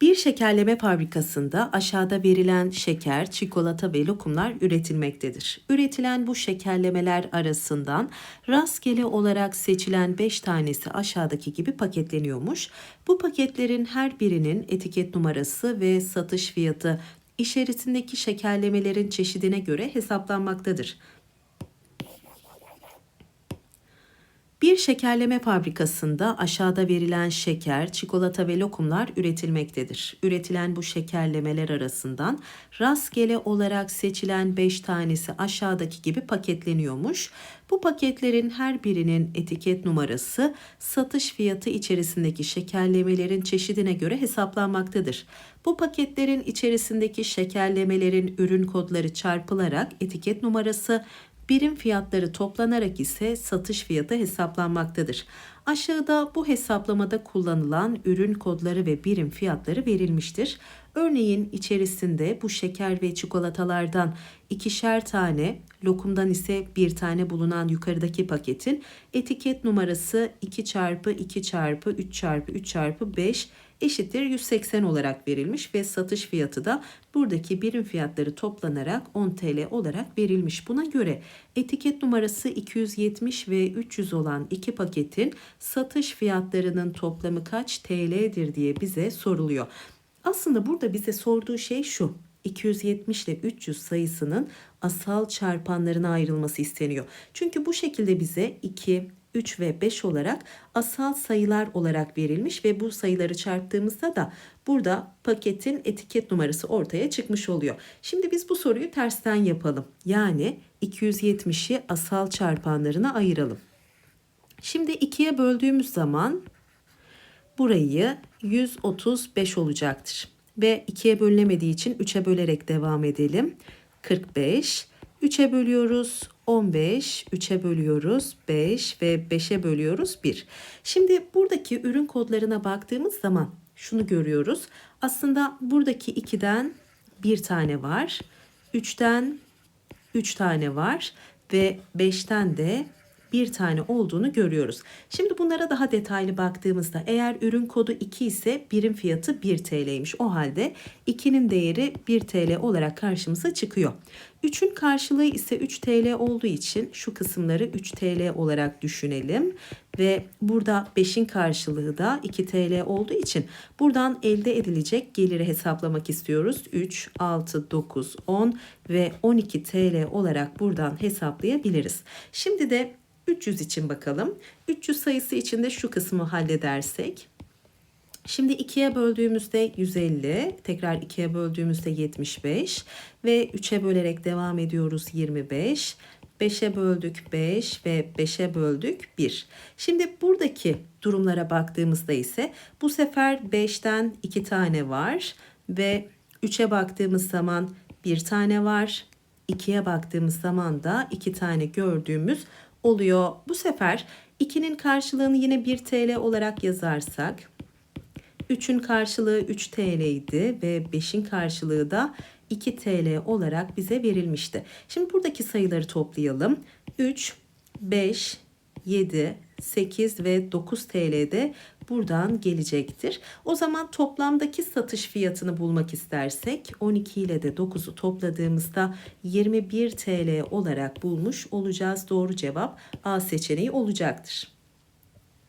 Bir şekerleme fabrikasında aşağıda verilen şeker, çikolata ve lokumlar üretilmektedir. Üretilen bu şekerlemeler arasından rastgele olarak seçilen 5 tanesi aşağıdaki gibi paketleniyormuş. Bu paketlerin her birinin etiket numarası ve satış fiyatı içerisindeki şekerlemelerin çeşidine göre hesaplanmaktadır. Bir şekerleme fabrikasında aşağıda verilen şeker, çikolata ve lokumlar üretilmektedir. Üretilen bu şekerlemeler arasından rastgele olarak seçilen 5 tanesi aşağıdaki gibi paketleniyormuş. Bu paketlerin her birinin etiket numarası satış fiyatı içerisindeki şekerlemelerin çeşidine göre hesaplanmaktadır. Bu paketlerin içerisindeki şekerlemelerin ürün kodları çarpılarak etiket numarası birim fiyatları toplanarak ise satış fiyatı hesaplanmaktadır. Aşağıda bu hesaplamada kullanılan ürün kodları ve birim fiyatları verilmiştir. Örneğin içerisinde bu şeker ve çikolatalardan ikişer tane, lokumdan ise bir tane bulunan yukarıdaki paketin etiket numarası 2 çarpı 2 çarpı 3 çarpı 3 çarpı 5 eşittir 180 olarak verilmiş ve satış fiyatı da buradaki birim fiyatları toplanarak 10 TL olarak verilmiş. Buna göre etiket numarası 270 ve 300 olan iki paketin satış fiyatlarının toplamı kaç TL'dir diye bize soruluyor. Aslında burada bize sorduğu şey şu. 270 ile 300 sayısının asal çarpanlarına ayrılması isteniyor. Çünkü bu şekilde bize 2, 3 ve 5 olarak asal sayılar olarak verilmiş ve bu sayıları çarptığımızda da burada paketin etiket numarası ortaya çıkmış oluyor. Şimdi biz bu soruyu tersten yapalım. Yani 270'i asal çarpanlarına ayıralım. Şimdi 2'ye böldüğümüz zaman burayı 135 olacaktır. Ve 2'ye bölünemediği için 3'e bölerek devam edelim. 45. 3'e bölüyoruz 15, 3'e bölüyoruz 5 ve 5'e bölüyoruz 1. Şimdi buradaki ürün kodlarına baktığımız zaman şunu görüyoruz. Aslında buradaki 2'den bir tane var. 3'ten 3 tane var ve 5'ten de bir tane olduğunu görüyoruz. Şimdi bunlara daha detaylı baktığımızda eğer ürün kodu 2 ise birim fiyatı 1 TL'ymiş. O halde 2'nin değeri 1 TL olarak karşımıza çıkıyor. 3'ün karşılığı ise 3 TL olduğu için şu kısımları 3 TL olarak düşünelim. Ve burada 5'in karşılığı da 2 TL olduğu için buradan elde edilecek geliri hesaplamak istiyoruz. 3, 6, 9, 10 ve 12 TL olarak buradan hesaplayabiliriz. Şimdi de 300 için bakalım. 300 sayısı için de şu kısmı halledersek. Şimdi 2'ye böldüğümüzde 150, tekrar 2'ye böldüğümüzde 75 ve 3'e bölerek devam ediyoruz 25. 5'e böldük 5 ve 5'e böldük 1. Şimdi buradaki durumlara baktığımızda ise bu sefer 5'ten 2 tane var ve 3'e baktığımız zaman 1 tane var. 2'ye baktığımız zaman da 2 tane gördüğümüz oluyor. Bu sefer 2'nin karşılığını yine 1 TL olarak yazarsak 3'ün karşılığı 3 TL idi ve 5'in karşılığı da 2 TL olarak bize verilmişti. Şimdi buradaki sayıları toplayalım. 3, 5, 7, 8 ve 9 TL de buradan gelecektir. O zaman toplamdaki satış fiyatını bulmak istersek 12 ile de 9'u topladığımızda 21 TL olarak bulmuş olacağız. Doğru cevap A seçeneği olacaktır.